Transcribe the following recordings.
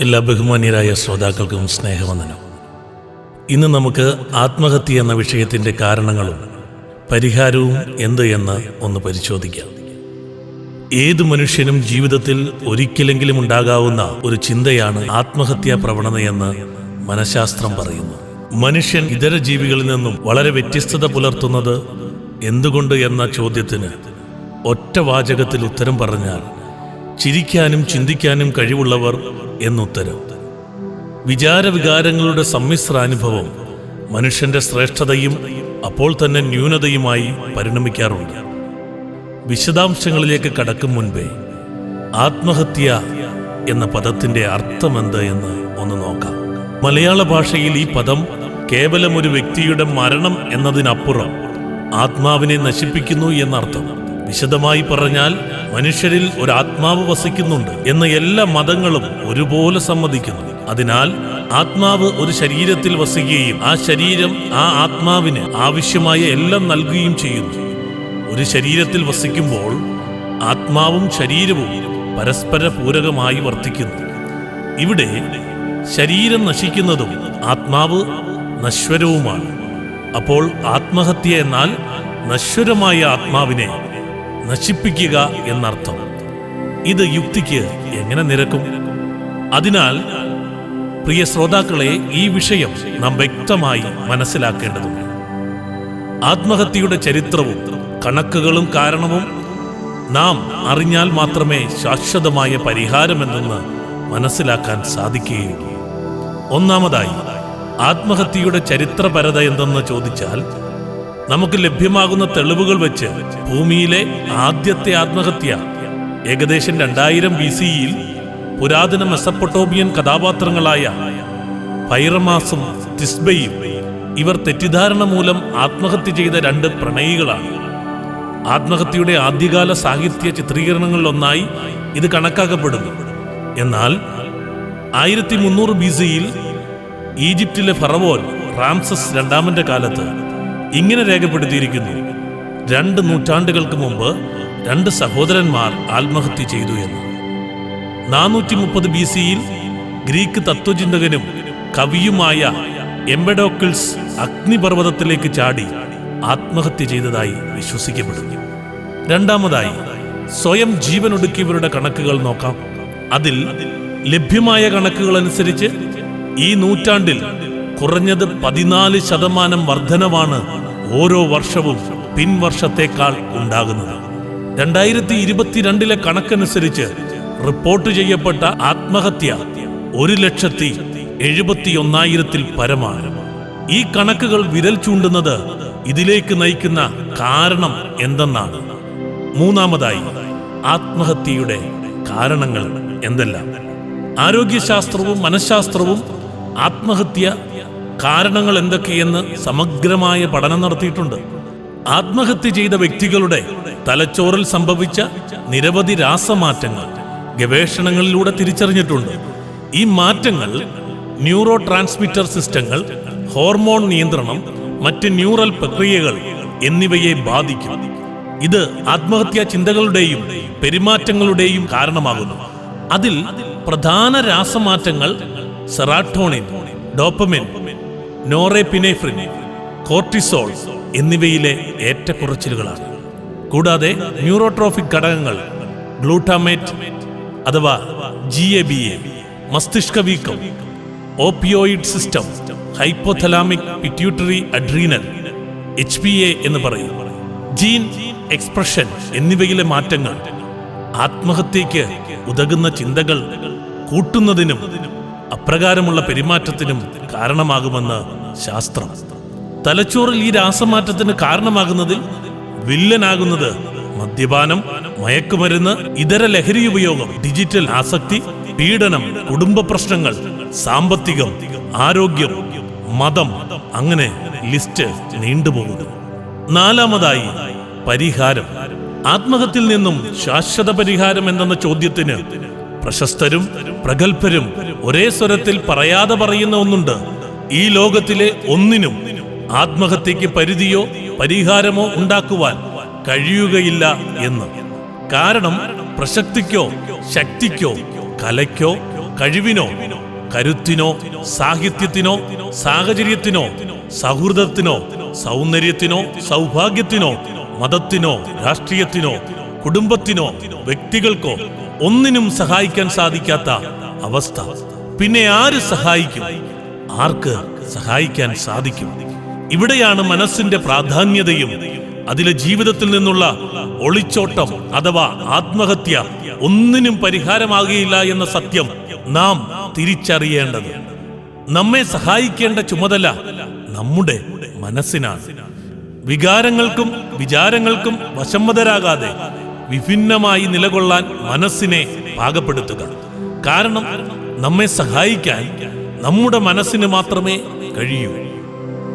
എല്ലാ ബഹുമാന്യരായ ശ്രോതാക്കൾക്കും സ്നേഹവന്ദനം. ഇന്ന് നമുക്ക് ആത്മഹത്യ എന്ന വിഷയത്തിന്റെ കാരണങ്ങളും പരിഹാരവും എന്ത് എന്ന് ഒന്ന് പരിശോധിക്കാം. ഏത് മനുഷ്യനും ജീവിതത്തിൽ ഒരിക്കലെങ്കിലും ഉണ്ടാകാവുന്ന ഒരു ചിന്തയാണ് ആത്മഹത്യാ പ്രവണതയെന്ന് മനഃശാസ്ത്രം പറയുന്നു. മനുഷ്യൻ ഇതര ജീവികളിൽ നിന്നും വളരെ വ്യത്യസ്തത പുലർത്തുന്നത് എന്തുകൊണ്ട് എന്ന ചോദ്യത്തിന് ഒറ്റ വാചകത്തിൽ ഉത്തരം പറഞ്ഞാൽ ചിരിക്കാനും ചിന്തിക്കാനും കഴിവുള്ളവർ എന്നുത്തരം. വിചാരവികാരങ്ങളുടെ സമ്മിശ്രാനുഭവം മനുഷ്യന്റെ ശ്രേഷ്ഠതയും അപ്പോൾ തന്നെ ന്യൂനതയുമായി പരിണമിക്കാറുണ്ട്. വിശദാംശങ്ങളിലേക്ക് കടക്കും മുൻപേ ആത്മഹത്യ എന്ന പദത്തിന്റെ അർത്ഥമെന്ത് എന്ന് ഒന്ന് നോക്കാം. മലയാള ഭാഷയിൽ ഈ പദം കേവലം ഒരു വ്യക്തിയുടെ മരണം എന്നതിനപ്പുറം ആത്മാവിനെ നശിപ്പിക്കുന്നു എന്നർത്ഥം. വിശദമായി പറഞ്ഞാൽ മനുഷ്യരിൽ ഒരു ആത്മാവ് വസിക്കുന്നുണ്ട് എന്ന് എല്ലാ മതങ്ങളും ഒരുപോലെ സമ്മതിക്കുന്നു. അതിനാൽ ആത്മാവ് ഒരു ശരീരത്തിൽ വസിക്കുകയും ആ ശരീരം ആ ആത്മാവിന് ആവശ്യമായ എല്ലാം നൽകുകയും ചെയ്യുന്നു. ഒരു ശരീരത്തിൽ വസിക്കുമ്പോൾ ആത്മാവും ശരീരവും പരസ്പര പൂരകമായി വർത്തിക്കുന്നു. ഇവിടെ ശരീരം നശിക്കുന്നതും ആത്മാവ് നശ്വരവുമാണ്. അപ്പോൾ ആത്മഹത്യ എന്നാൽ നശ്വരമായ ആത്മാവിനെ നശിപ്പിക്കുക എന്നർത്ഥം. ഇത് യുക്തിക്ക് എങ്ങനെ നിരക്കും? അതിനാൽ പ്രിയ ശ്രോതാക്കളെ ഈ വിഷയം നാം വ്യക്തമായി മനസ്സിലാക്കേണ്ടതുണ്ട്. ആത്മഹത്യയുടെ ചരിത്രവും കണക്കുകളും കാരണവും നാം അറിഞ്ഞാൽ മാത്രമേ ശാശ്വതമായ പരിഹാരമെന്തെന്ന് മനസ്സിലാക്കാൻ സാധിക്കുകയുള്ളൂ. ഒന്നാമതായി ആത്മഹത്യയുടെ ചരിത്രപരത എന്തെന്ന് ചോദിച്ചാൽ നമുക്ക് ലഭ്യമാകുന്ന തെളിവുകൾ വെച്ച് ഭൂമിയിലെ ആദ്യത്തെ ആത്മഹത്യ ഏകദേശം രണ്ടായിരം ബി സിയിൽ പുരാതന മെസപ്പൊട്ടോമിയൻ കഥാപാത്രങ്ങളായ ഫൈറമാസും തിസ്ബയും ഇവർ തെറ്റിദ്ധാരണ മൂലം ആത്മഹത്യ ചെയ്ത രണ്ട് പ്രണയികളാണ്. ആത്മഹത്യയുടെ ആദ്യകാല സാഹിത്യ ചിത്രീകരണങ്ങളിലൊന്നായി ഇത് കണക്കാക്കപ്പെടുന്നു. എന്നാൽ ആയിരത്തി മുന്നൂറ് ബി സിയിൽ ഈജിപ്തിലെ ഫറവോൻ റാംസസ് രണ്ടാമന്റെ കാലത്ത് ഇങ്ങനെ രേഖപ്പെടുത്തിയിരിക്കുന്നു. രണ്ട് നൂറ്റാണ്ടുകൾക്ക് മുമ്പ് രണ്ട് സഹോദരന്മാർ ആത്മഹത്യ ചെയ്തു എന്ന്. നാനൂറ്റി മുപ്പത് ബി സിയിൽ ഗ്രീക്ക് തത്വചിന്തകനും കവിയുമായ എംബഡോക്കിൾസ് അഗ്നിപർവതത്തിലേക്ക് ചാടി ആത്മഹത്യ ചെയ്തതായി വിശ്വസിക്കപ്പെടുന്നു. രണ്ടാമതായി സ്വയം ജീവനൊടുക്കിയവരുടെ കണക്കുകൾ നോക്കാം. അതിൽ ലഭ്യമായ കണക്കുകൾ അനുസരിച്ച് ഈ നൂറ്റാണ്ടിൽ കുറഞ്ഞത് പതിനാല് ശതമാനം വർധനവാണ് ഓരോ വർഷവും പിൻവർഷത്തേക്കാൾ ഉണ്ടാകുന്നത്. രണ്ടായിരത്തി ഇരുപത്തിരണ്ടിലെ കണക്കനുസരിച്ച് റിപ്പോർട്ട് ചെയ്യപ്പെട്ട ആത്മഹത്യ ഒരു ലക്ഷത്തി എഴുപത്തി ഒന്നായിരത്തിൽ പരമാണ്. ഈ കണക്കുകൾ വിരൽ ചൂണ്ടുന്നത് ഇതിലേക്ക് നയിക്കുന്ന കാരണം എന്തെന്നാണ്. മൂന്നാമതായി ആത്മഹത്യയുടെ കാരണങ്ങൾ എന്തെല്ലാം? ആരോഗ്യശാസ്ത്രവും മനഃശാസ്ത്രവും ആത്മഹത്യ കാരണങ്ങൾ എന്തൊക്കെയെന്ന് സമഗ്രമായ പഠനം നടത്തിയിട്ടുണ്ട്. ആത്മഹത്യ ചെയ്ത വ്യക്തികളുടെ തലച്ചോറിൽ സംഭവിച്ച നിരവധി രാസമാറ്റങ്ങൾ ഗവേഷണങ്ങളിലൂടെ തിരിച്ചറിഞ്ഞിട്ടുണ്ട്. ഈ മാറ്റങ്ങൾ ന്യൂറോ ട്രാൻസ്മിറ്റർ സിസ്റ്റങ്ങൾ ഹോർമോൺ നിയന്ത്രണം മറ്റ് ന്യൂറൽ പ്രക്രിയകൾ എന്നിവയെ ബാധിക്കും. ഇത് ആത്മഹത്യാ ചിന്തകളുടെയും പെരുമാറ്റങ്ങളുടെയും കാരണമാകുന്നു. അതിൽ പ്രധാന രാസമാറ്റങ്ങൾ സെറാട്ടോണിൻ ഡോപ്പമിൻ നോറെപിനേഫ്രിൻ കോർട്ടിസോൾ എന്നിവയിലെ ഏറ്റക്കുറച്ചിലുകളാണ്. കൂടാതെ ന്യൂറോട്രോഫിക് ഘടകങ്ങൾ ഗ്ലൂട്ടാമേറ്റ് അഥവാ ജി എ ബി എ മസ്തിഷ്ക വീക്കം opioid system hypothalamic pituitary adrenal H P A എന്ന് പറയും. ജീൻ എക്സ്പ്രഷൻ എന്നിവയിലെ മാറ്റങ്ങൾ ആത്മഹത്യയ്ക്ക് ഉതകുന്ന ചിന്തകൾ കൂട്ടുന്നതിനും അപ്രകാരമുള്ള പെരുമാറ്റത്തിനും കാരണമാകുമെന്ന് ശാസ്ത്രം. തലച്ചോറിൽ ഈ രാസമാറ്റത്തിന് കാരണമാകുന്നതിൽ വില്ലനാകുന്നത് മദ്യപാനം മയക്കുമരുന്ന് ഇതര ലഹരി ഉപയോഗം ഡിജിറ്റൽ ആസക്തി പീഡനം കുടുംബ പ്രശ്നങ്ങൾ സാമ്പത്തികം ആരോഗ്യം മതം അങ്ങനെ ലിസ്റ്റ് നീണ്ടുപോകുന്നു. നാലാമതായി പരിഹാരം. ആത്മഹത്യയിൽ നിന്നും ശാശ്വത പരിഹാരം എന്ന ചോദ്യത്തിന് പ്രശസ്തരും പ്രഗത്ഭരും ഒരേ സ്വരത്തിൽ പറയാതെ പറയുന്ന ഒന്നുണ്ട്. ഈ ലോകത്തിലെ ഒന്നിനും ആത്മഹത്യക്ക് പരിധിയോ പരിഹാരമോ ഉണ്ടാക്കുവാൻ കഴിയുകയില്ല എന്ന്. കാരണം പ്രശക്തിക്കോ ശക്തിക്കോ കലയ്ക്കോ കഴിവിനോ കരുത്തിനോ സാഹിത്യത്തിനോ സാഹചര്യത്തിനോ സൗഹൃദത്തിനോ സൗന്ദര്യത്തിനോ സൗഭാഗ്യത്തിനോ മതത്തിനോ രാഷ്ട്രീയത്തിനോ കുടുംബത്തിനോ വ്യക്തികൾക്കോ ഒന്നിനും സഹായിക്കാൻ സാധിക്കാത്ത അവസ്ഥ. പിന്നെ ആര് സഹായിക്കും? ആർക്ക് സഹായിക്കാൻ സാധിക്കും? ഇവിടെയാണ് മനസ്സിന്റെ പ്രാധാന്യതയും അതിലെ ജീവിതത്തിൽ നിന്നുള്ള ഒളിച്ചോട്ടം അഥവാ ആത്മഹത്യ ഒന്നിനും പരിഹാരമാകുകയില്ല എന്ന സത്യം നാം തിരിച്ചറിയേണ്ടത്. നമ്മെ സഹായിക്കേണ്ട ചുമതല നമ്മുടെ മനസ്സിനാണ്. വികാരങ്ങൾക്കും വിചാരങ്ങൾക്കും വശംവതരാകാതെ വിഭിന്നമായി നിലകൊള്ളാൻ മനസ്സിനെ പാകപ്പെടുത്തുക. കാരണം നമ്മെ സഹായിക്കാൻ നമ്മുടെ മനസ്സിന് മാത്രമേ കഴിയൂ.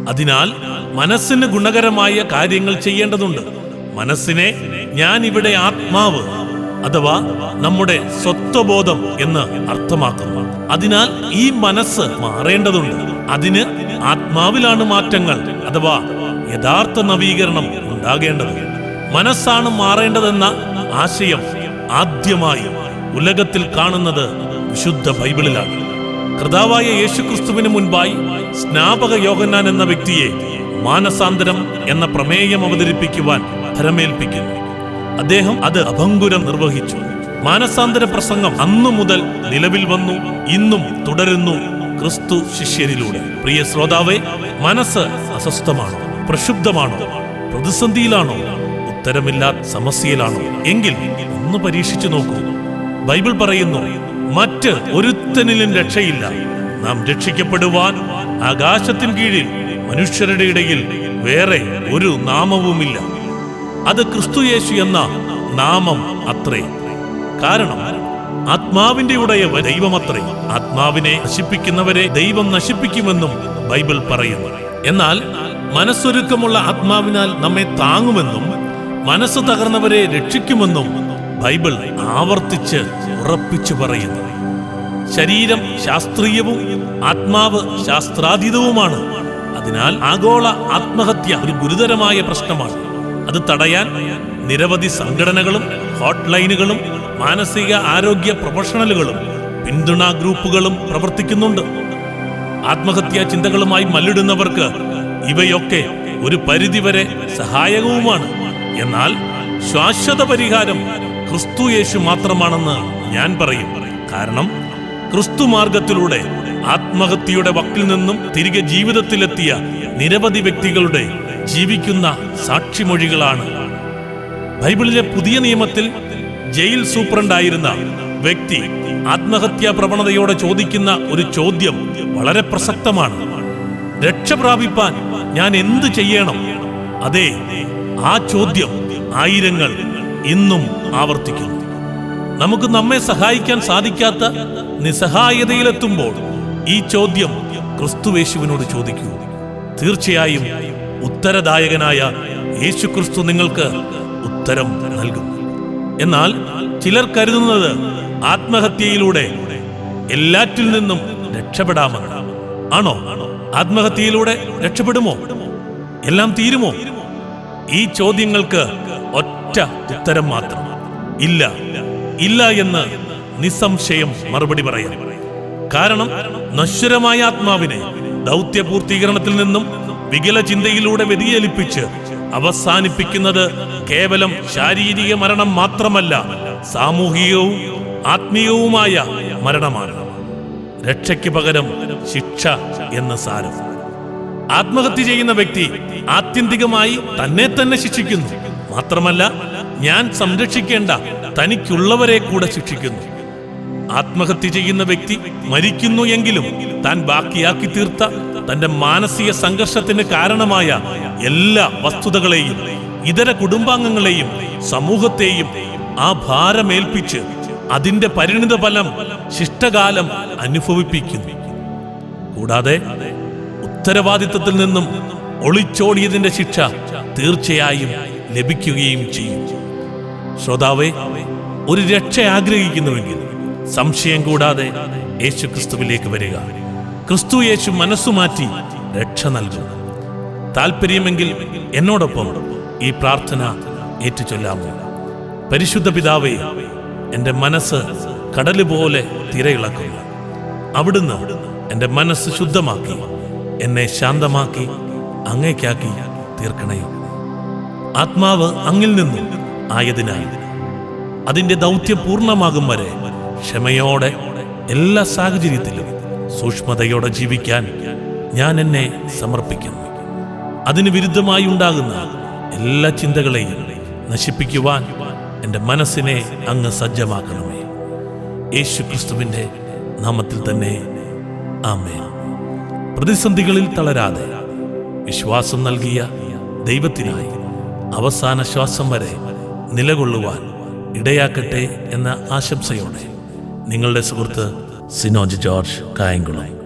അതിനാൽ മനസ്സിന് ഗുണകരമായ കാര്യങ്ങൾ ചെയ്യേണ്ടതുണ്ട്. മനസ്സിനെ ഞാൻ ഇവിടെ ആത്മാവ് അഥവാ നമ്മുടെ സ്വത്വബോധം എന്ന് അർത്ഥമാക്കുന്നു. അതിനാൽ ഈ മനസ്സ് മാറേണ്ടതുണ്ട്. അതിന് ആത്മാവിലാണ് മാറ്റങ്ങൾ അഥവാ യഥാർത്ഥ നവീകരണം ഉണ്ടാകേണ്ടത്. മനസ്സാണ് മാറേണ്ടതെന്ന ആശയം ആദ്യമായി ഉലകത്തിൽ കാണുന്നത് വിശുദ്ധ ബൈബിളിലാണ്. കർത്താവായ യേശുക്രിസ്തുവിന് മുൻപായി സ്നാപക യോഗന്നാൻ എന്ന വ്യക്തിയെ മാനസാന്തരം എന്ന പ്രമേയം അവതരിപ്പിക്കുവാൻ ഭരമേൽപ്പിക്കുന്നു. അദ്ദേഹം അത് അഭംഗുരം നിർവഹിച്ചു. മാനസാന്തര പ്രസംഗം അന്നു മുതൽ നിലവിൽ വന്നു ഇന്നും തുടരുന്നു ക്രിസ്തു ശിഷ്യരിലൂടെ. പ്രിയ ശ്രോതാവേ മനസ്സ് അസ്വസ്ഥമാണോ? പ്രക്ഷുബ്ധമാണോ? പ്രതിസന്ധിയിലാണോ? ഉത്തരമില്ലാത്ത സമസ്യയിലാണോ? എങ്കിൽ ഒന്ന് പരീക്ഷിച്ചു നോക്കൂ. ബൈബിൾ പറയുന്നു മറ്റ് ഒരുത്തനിലും രക്ഷയില്ല. നാം രക്ഷിക്കപ്പെടുവാൻ ആകാശത്തിൻ കീഴിൽ മനുഷ്യരുടെ ഇടയിൽ വേറെ ഒരു നാമവുമില്ല. അത് ക്രിസ്തുയേശു എന്ന നാമം അത്രേ. കാരണം ആത്മാവിന്റെ ഉടയവ ദൈവമത്രേ ആത്മാവിനെ നശിപ്പിക്കുന്നവരെ ദൈവം നശിപ്പിക്കുമെന്നും ബൈബിൾ പറയുന്നു. എന്നാൽ മനസ്സൊരുക്കമുള്ള ആത്മാവിനാൽ നമ്മെ താങ്ങുമെന്നും മനസ്സ് തകർന്നവരെ രക്ഷിക്കുമെന്നും ബൈബിൾ ആവർത്തിച്ച് ഉറപ്പിച്ചു പറയുന്നു. ശരീരം ശാസ്ത്രീയവും ആത്മാവ് ശാസ്ത്രാതീതവുമാണ്. അതിനാൽ ആഗോള ആത്മഹത്യ ഒരു ഗുരുതരമായ പ്രശ്നമാണ്. അത് തടയാൻ നിരവധി സംഘടനകളും ഹോട്ട്ലൈനുകളും മാനസിക ആരോഗ്യ പ്രൊഫഷണലുകളും പിന്തുണാ ഗ്രൂപ്പുകളും പ്രവർത്തിക്കുന്നുണ്ട്. ആത്മഹത്യാ ചിന്തകളുമായി മല്ലിടുന്നവർക്ക് ഇവയൊക്കെ ഒരു പരിധിവരെ സഹായകവുമാണ്. എന്നാൽ ശാശ്വത പരിഹാരം ക്രിസ്തു യേശു മാത്രമാണെന്ന് ഞാൻ പറയും. കാരണം ക്രിസ്തു മാർഗത്തിലൂടെ ആത്മഹത്യയുടെ വക്കിൽ നിന്നും തിരികെ ജീവിതത്തിലെത്തിയ നിരവധി വ്യക്തികളുടെ ജീവിക്കുന്ന സാക്ഷിമൊഴികളാണ്. ബൈബിളിലെ പുതിയ നിയമത്തിൽ ജയിൽ സൂപ്രണ്ടായിരുന്ന വ്യക്തി ആത്മഹത്യാ പ്രവണതയോടെ ചോദിക്കുന്ന ഒരു ചോദ്യം വളരെ പ്രസക്തമാണ്. രക്ഷ പ്രാപിപ്പാൻ ഞാൻ എന്ത് ചെയ്യണം? അതെ ആ ചോദ്യം ആയിരങ്ങൾ ഇന്നും ആവർത്തിക്കുന്നു. നമുക്ക് നമ്മെ സഹായിക്കാൻ സാധിക്കാത്ത നിസ്സഹായതയിലെത്തുമ്പോൾ ഈ ചോദ്യം ക്രിസ്തുവേശുവിനോട് ചോദിക്കൂ. തീർച്ചയായും ഉത്തരദായകനായ യേശു ക്രിസ്തു നിങ്ങൾക്ക് ഉത്തരം നൽകും. എന്നാൽ ചിലർ കരുതുന്നത് ആത്മഹത്യയിലൂടെ എല്ലാറ്റിൽ നിന്നും രക്ഷപ്പെടാമെന്ന്. ആണോ? ആത്മഹത്യയിലൂടെ രക്ഷപ്പെടുമോ? എല്ലാം തീരുമോ? ഈ ചോദ്യങ്ങൾക്ക് ഒറ്റ ഉത്തരം മാത്രം. ഇല്ല ഇല്ല എന്ന് നിസ്സംശയം മറുപടി പറയാം. കാരണം നശ്വരമായ ആത്മാവിനെ ദൗത്യ പൂർത്തീകരണത്തിൽ നിന്നും വികല ചിന്തയിലൂടെ വ്യതിചലിപ്പിച്ച് അവസാനിപ്പിക്കുന്നത് കേവലം ശാരീരിക മരണം മാത്രമല്ല സാമൂഹികവും ആത്മീയവുമായ മരണമാണ്. രക്ഷയ്ക്ക് പകരം ശിക്ഷ എന്ന സാരം. ആത്മഹത്യ ചെയ്യുന്ന വ്യക്തി ആത്യന്തികമായി തന്നെ തന്നെ ശിക്ഷിക്കുന്നു. മാത്രമല്ല ഞാൻ സംരക്ഷിക്കേണ്ട തനിക്കുള്ളവരെ കൂടെ ശിക്ഷിക്കുന്നു. ആത്മഹത്യ ചെയ്യുന്ന വ്യക്തി മരിക്കുന്നു എങ്കിലും താൻ ബാക്കിയാക്കി തീർത്ത തന്റെ മാനസിക സംഘർഷത്തിന് കാരണമായ എല്ലാ വസ്തുതകളെയും ഇതര കുടുംബാംഗങ്ങളെയും സമൂഹത്തെയും ആ ഭാരമേൽപ്പിച്ച് അതിന്റെ പരിണിത ഫലം ശിഷ്ടകാലം അനുഭവിപ്പിക്കുന്നു. കൂടാതെ ഉത്തരവാദിത്തത്തിൽ നിന്നും ഒളിച്ചോടിയതിന്റെ ശിക്ഷ തീർച്ചയായും ലഭിക്കുകയും ചെയ്യും. ശ്രോതാവെ ഒരു രക്ഷ ആഗ്രഹിക്കുന്നുവെങ്കിൽ സംശയം കൂടാതെ യേശു ക്രിസ്തുവിലേക്ക് വരിക. ക്രിസ്തു യേശു മനസ്സു മാറ്റി രക്ഷ നൽകും താല്പര്യമെങ്കിൽ എന്നോടൊപ്പം ഈ പ്രാർത്ഥന ഏറ്റുചൊല്ലാമോ? പരിശുദ്ധ പിതാവേ എന്റെ മനസ്സ് കടൽ പോലെ തിരയിളക്കുക അവിടുന്ന് എന്റെ മനസ്സ് ശുദ്ധമാക്കി എന്നെ ശാന്തമാക്കി അങ്ങേക്കാക്കി തീർക്കണേ ആത്മാവ് അങ്ങിൽ നിന്നും ആയതിനാൽ അതിന്റെ ദൗത്യം പൂർണമാകും വരെ ക്ഷമയോടെ എല്ലാ സാഹചര്യത്തിലും സൂക്ഷ്മതയോടെ ജീവിക്കാൻ ഞാൻ എന്നെ സമർപ്പിക്കുന്നു. അതിന് വിരുദ്ധമായി ഉണ്ടാകുന്ന എല്ലാ ചിന്തകളെയും നശിപ്പിക്കുവാൻ എന്റെ മനസ്സിനെ അങ്ങ് സജ്ജമാക്കണമേ. യേശു ക്രിസ്തുവിന്റെ നാമത്തിൽ തന്നെ ആമേ പ്രതിസന്ധികളിൽ തളരാതെ വിശ്വാസം നൽകിയ ദൈവത്തിനായി അവസാന ശ്വാസം വരെ നിലകൊള്ളുവാൻ ഇടയാക്കട്ടെ എന്ന ആശംസയോടെ നിങ്ങളുടെ സുഹൃത്ത് സിനോജ് ജോർജ് കായംകുളം.